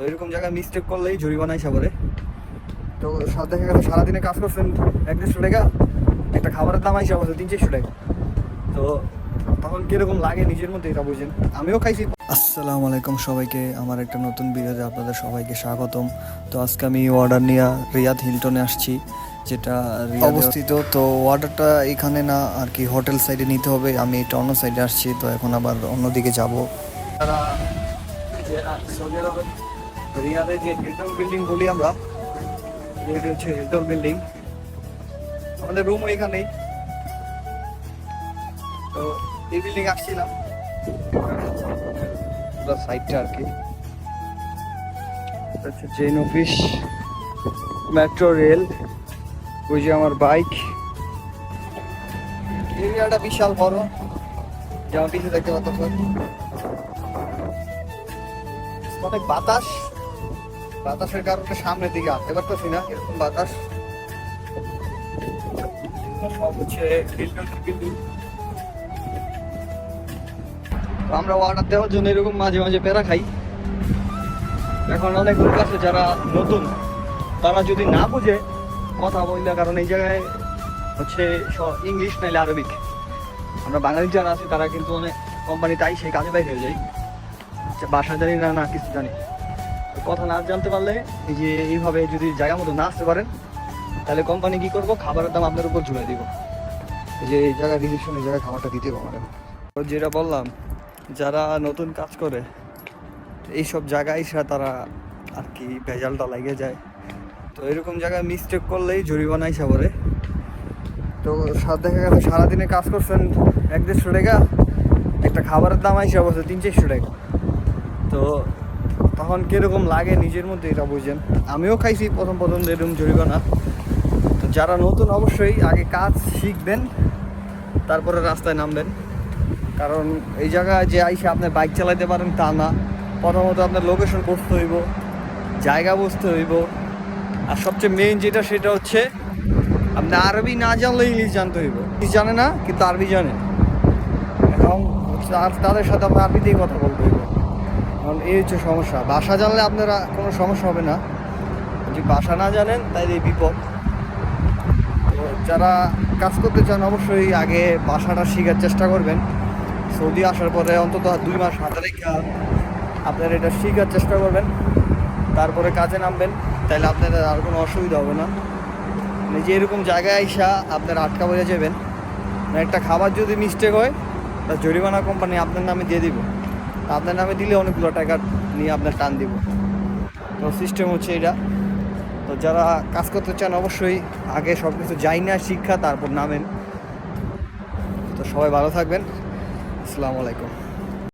তো এরকম জায়গায় মিস্টেক করলেই জরিমানা হিসাব করে তো দেখা গেল সারাদিনে কাজ করছেন এক দেড়শো টাকা একটা খাবারের দাম হিসাব আছে তিন চারশো টাকা। তো তখন কীরকম লাগে নিজের মধ্যে এটা বুঝেন? আমিও খাইছি। আসসালামু আলাইকুম সবাইকে আমার একটা নতুন ভিডিওতে আপনাদের সবাইকে স্বাগতম। তো আজকে আমি অর্ডার নিয়ে রিয়াদ হিলটনে আসছি যেটা অবস্থিত। তো অর্ডারটা এখানে না আর কি হোটেল সাইডে নিতে হবে। আমি এটা অন্য সাইডে আসছি তো এখন আবার অন্যদিকে যাব। তারা যে সৌদি আরবের রিয়াদে যে হিলটন বিল্ডিং বলি আমরা, এটা হচ্ছে হিলটন বিল্ডিং। আমাদের রুম এখানেই। তো এই বিল্ডিং আসছিলাম। সাইডটা আর কি। হচ্ছে জেন অফিস মেট্রো রেল ওই যে আমার বাইক এরিয়াটা বিশাল বড়। যেমন পিছিয়ে দেখতে পাচ্ছ। অনেক বাতাস। বাতাসের কারণে সামনের দিকে আসতে পারতেছি না এরকম বাতাস। আমরা অর্ডার দেওয়ার জন্য এরকম মাঝে মাঝে পেরা খাই। এখন অনেক লোক আছে যারা নতুন। তারা যদি না বুঝে, কথা বললে, কারণ এই জায়গায় হচ্ছে ইংলিশ নাইলে আরবিক আমরা বাঙালি যারা আছি, তারা কিন্তু অনেক কোম্পানি তাই সেই কাজে বাইরে হয়ে যাই। যে ভাষা জানি না না, কিছু জানি। কথা না জানতে পারলে এই যে এইভাবে যদি জায়গা মতো না আসতে পারেন, তাহলে কোম্পানি কি করব? খাবারের দাম আপনার উপর জুড়ে দিব। এই যে এই জায়গায় রিসেপশন এই জায়গায় খাবারটা দিতে তো যেটা বললাম, যারা নতুন কাজ করে, এইসব জায়গায় এসে তারা আর কি ভেজালটা লাগে যায়। তো এরকম জায়গায় মিস্টেক করলেই জরিমানা হিসাব করে। তো সব দেখা গেল, সারাদিনে কাজ করছেন এক দেড়শো টাকা, একটা খাবারের দাম হিসাব আছে তিন চারশো টাকা। তো তখন কীরকম লাগে নিজের মধ্যে এটা বুঝেন। আমিও খাইছি প্রথম প্রথম এরকম জরিমানা। তো যারা নতুন অবশ্যই আগে কাজ শিখবেন, তারপরে রাস্তায় নামবেন। কারণ এই জায়গায় যে আইসে আপনি বাইক চালাইতে পারেন তা না। প্রথমত আপনার লোকেশন বুঝতে হইব, জায়গা বুঝতে হইব। আর সবচেয়ে মেইন যেটা সেটা হচ্ছে, আপনি আরবি না জানলে ইংলিশ জানতে হইব। ইংলিশ জানে না, কিন্তু আরবি জানে। এবং তাদের সাথে আপনার আরবিতেই কথা বলতে হইব। কারণ এই হচ্ছে সমস্যা। বাসা জানলে আপনারা কোনো সমস্যা হবে না। যদি বাসা না জানেন এই বিপদ। যারা কাজ করতে চান, অবশ্যই আগে বাসাটা শেখার চেষ্টা করবেন। সৌদি আসার পরে অন্তত দুই মাস হাতে রেখে আপনারা এটা শেখার চেষ্টা করবেন। তারপরে কাজে নামবেন তাহলে আপনাদের আর কোনো অসুবিধা হবে না। মানে যে এরকম জায়গায় আইসা আপনারা আটকা বোঝা যাবেন। মানে একটা খাবার যদি মিস্টেক হয়, তা জরিমানা কোম্পানি আপনার নামে দিয়ে দিব। আপনার নামে দিলে অনেকগুলো টাকা নিয়ে আপনার টান দিব। তো সিস্টেম হচ্ছে এটা। তো যারা কাজ করতে চান অবশ্যই আগে সব কিছু যাই না শিক্ষা, তারপর নামেন। তো সবাই ভালো থাকবেন। আসসালামু আলাইকুম।